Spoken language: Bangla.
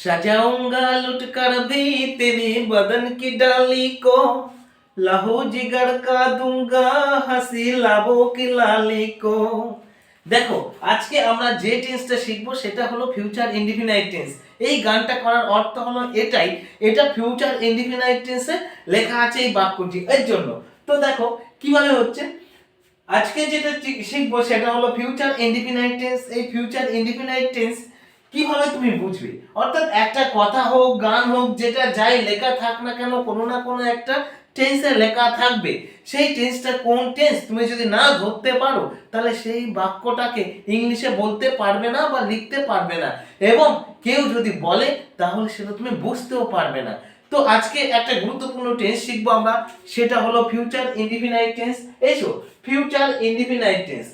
सजाऊंगा लुट कर भी तेरी बदन की डाली को लहू जिगर का दूंगा हंसी लाबो की लाली को দেখো আজকে আমরা যে টেন্সটা শিখবো সেটা হলো ফিউচার ইনডিফিনাইট টেন্স এই গানটা করার অর্থ হলো এটাই এটা ফিউচার ইনডিফিনাইট টেন্সে লেখা আছে এই বাক্যটি এর জন্য তো দেখো কিভাবে হচ্ছে আজকে যেটা চি- শিখবো সেটা হলো ফিউচার ইনডিফিনাইট টেন্স এই ফিউচার ইনডিফিনাইট টেন্স কীভাবে তুমি বুঝবে? অর্থাৎ একটা কথা হোক, গান হোক, যেটা যাই লেখা থাক না কেন, কোনো না কোনো একটা টেন্সে লেখা থাকবে। সেই টেন্সটা কোন টেন্স তুমি যদি না ধরতে পারো, তাহলে সেই বাক্যটাকে ইংলিশে বলতে পারবে না বা লিখতে পারবে না। এবং কেউ যদি বলে, তাহলে সেটা তুমি বুঝতেও পারবে না। তো আজকে একটা গুরুত্বপূর্ণ টেন্স শিখব আমরা, সেটা হলো ফিউচার ইনডিফিনাইট টেন্স এসো ফিউচার ইনডিফিনাইট টেন্স